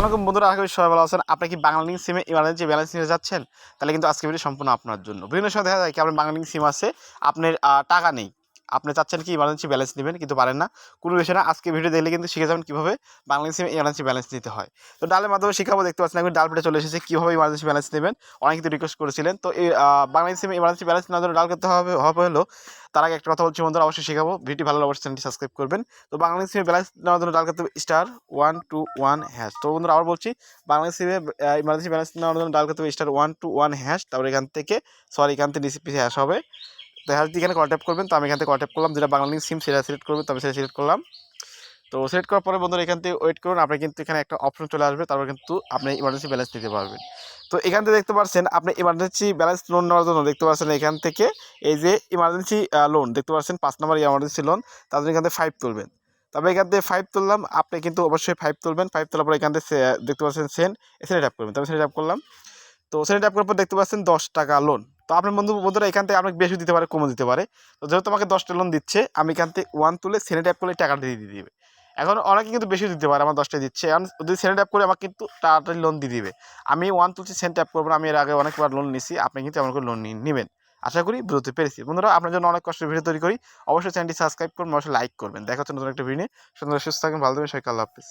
আসসালামু আলাইকুম বন্ধুরা আগে সবাই ভালো আছেন। আপনি কি বাংলালিং সিমে ইমার্জেন্সি ব্যালেন্স নিয়ে যাচ্ছেন? তাহলে কিন্তু আজকে ভিডিও সম্পূর্ণ আপনার জন্য। বিভিন্ন সময় দেখা যায় কি, আপনার বাংলালিং সিম আছে, আপনার টাকা নেই। আপনি চাচ্ছেন কি ইমার্জেন্সি ব্যালেন্স নেবেন, কিন্তু পারেন না। কোনো বিষয় না, আজকে ভিডিও দেখলে কিন্তু শিখে যাবেন কীভাবে সিমে ইমার্জেন্সি ব্যালেন্স নিতে হয়। তো ডালের মাধ্যমে শিখাবো দেখতে পাচ্ছেন আমি ডাল পেটে চলে এসেছে, কীভাবে ইমার্জেন্সি ব্যালেন্স নেবেন? অনেক কিন্তু রিকোয়েস্ট করেছিলেন। তো এই সিমে ইমার্জেন্সি ব্যালেন্স নেওয়ার জন্য ডাল করতে হবে হবে হলো, তার আগে একটা কথা বলছি বন্ধুরা, অবশ্যই শেখাবো। ভিডিও ভালো অবশ্যই চ্যানেলটি সাবস্ক্রাইব করবেন। তো বাংলাদেশ সিমে ব্যালেন্স নেওয়ার জন্য ডাল করতে হবে star one two one hash তো বন্ধুরা, আবার বলছি, বাংলাদেশ সিমে ইমার্জেন্সি ব্যালেন্স নেওয়ার জন্য ডাল করতে হবে star one two one hash তারপরে এখান থেকে সরি এখান থেকে ডিসিপি হ্যাশ হবে। হ্যাশ দিয়ে এখানে কল ট্যাপ করবেন, তো আমি এখান থেকে কল ট্যাপ করলাম, যেটা বাংলাদেশ সিম সেটা সিলেক্ট করবেন, তো আমি সেটা সিলেক্ট করলাম। তো সিলেক্ট করার পরে বন্ধুরা, এখান থেকে ওয়েট করুন, আপনি কিন্তু এখানে একটা অপশন চলে আসবে, তারপর কিন্তু আপনি ইমার্জেন্সি ব্যালেন্স দিতে পারবেন। তো এখান থেকে দেখতে পাচ্ছেন, আপনি ইমার্জেন্সি ব্যালেন্স লোন নেওয়ার জন্য দেখতে পাচ্ছেন এখান থেকে এই যে ইমার্জেন্সি লোন দেখতে পাচ্ছেন পাঁচ নম্বর ইমার্জেন্সি লোন তার জন্য এখান থেকে ফাইভ তুলবেন। তবে এখান থেকে ফাইভ তুললাম, আপনি কিন্তু অবশ্যই ফাইভ তুলবেন ফাইভ তোলার পর এখান থেকে দেখতে পাচ্ছেন সেন্ড এসে ট্যাপ করবেন। তবে সেটা ট্যাপ করলাম। তো সেটা ট্যাপ করার পর দেখতে পাচ্ছেন দশ টাকা লোন তো আপনার বন্ধু, বন্ধুরা, এখান থেকে আপনাকে বেশি দিতে পারে, কমও দিতে পারে। তো যেহেতু আমাকে দশটা লোন দিচ্ছে, আমি এখান থেকে ওয়ান তুলে সেনে ট্যাপ করলে টাকাটা দিয়ে দিয়ে দিবে। এখন অনেকে কিন্তু বেশি দিতে পারে, আমার দশটা দিচ্ছে। এখন যদি সেনে ট্যাপ করে আমাকে কিন্তু তাড়াতাড়ি লোন দিয়ে দিবে। আমি ওয়ান তুলছি সেন ট্যাপ করব না আমি এর আগে অনেকবার লোন নিছি, আপনি কিন্তু করে লোন নিয়ে নেবেন। আশা করি বুঝতে পেরেছি। বন্ধুরা, আপনার জন্য অনেক কষ্ট ভিডিও তৈরি করি। অবশ্যই চ্যানেলটি সাবস্ক্রাইব করুন, অবশ্যই লাইক করবেন। দেখা হচ্ছে নতুন একটা ভিডিও সুন্দর সুস্থ থাকবেন, ভালো থাকবেন, সবাইকে আল্লাহ হাফিজ।